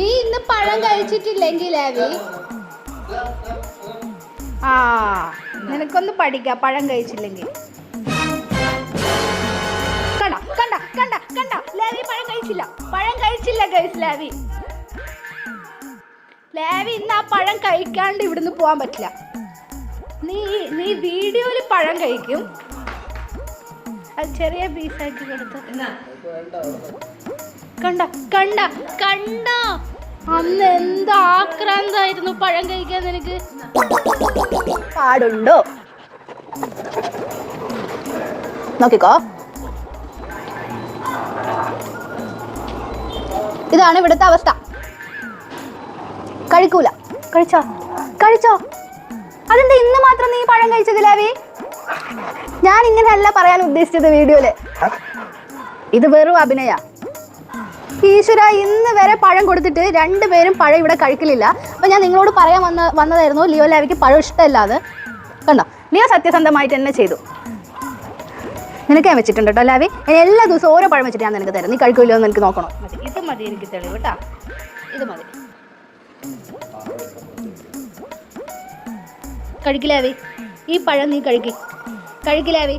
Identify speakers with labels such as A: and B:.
A: ഇന്ന് പഴം കഴിച്ചിട്ടില്ലെങ്കിൽ ആവി ആ നിനക്കൊന്ന് പഠിക്കാം പഴം കഴിച്ചില്ലെങ്കിൽ. കണ്ട കണ്ട കണ്ട കണ്ട. ലാവി പഴം കഴിച്ചില്ല. പഴം കഴിച്ചില്ല ഗൈസ് ലാവി. ലാവി ഇന്ന് ആ പഴം കഴിക്കാണ്ട് ഇവിടുന്ന് പോകാൻ പറ്റില്ല. നീ നീ വീഡിയോയിൽ പഴം കഴിക്കും. അത് ചെറിയ പീസാക്കി കൊടുത്തു. കണ്ട കണ്ട കണ്ട. അന്ന് എന്ത് ആക്രാന്തായിരുന്നു പഴം കഴിക്കാൻ നിനക്ക്?
B: പാടുണ്ടോ? നോക്കിക്കോ. ഇതാണ് ഇവിടുത്തെ അവസ്ഥ. കഴിക്കൂല. കഴിച്ചോ? കഴിച്ചോ. അതെന്താ ഇന്ന് മാത്രം നീ പഴം കഴിച്ചത് ലാവി? ഞാൻ ഇങ്ങനെയല്ല പറയാൻ ഉദ്ദേശിച്ചത് വീഡിയോയിൽ. ഇത് വെറും അഭിനയ. ഈശ്വര ഇന്ന് വരെ പഴം കൊടുത്തിട്ട് രണ്ടുപേരും പഴം ഇവിടെ കഴിക്കലില്ല. അപ്പൊ ഞാൻ നിങ്ങളോട് പറയാൻ വന്ന വന്നതായിരുന്നു ലിയോ ലാവിക്ക് പഴം ഇഷ്ടമല്ലാതെ കണ്ടോ? ലിയോ സത്യസന്ധമായിട്ട് തന്നെ ചെയ്തു. നിനക്ക് ഞാൻ വെച്ചിട്ടുണ്ട് കേട്ടോ ലാവി. എല്ലാ ദിവസവും ഓരോ പഴം വെച്ചിട്ട് ഞാൻ നിനക്ക് തരാം. നീ കഴിക്കില്ലോ എന്ന് എനിക്ക് നോക്കണം.
A: ഇത് മതി എനിക്ക് തെളിവ് ഇത് മതി. കഴിക്കില്ലാവി ഈ പഴം നീ കഴിക്കി. കഴിക്കില്ലാവി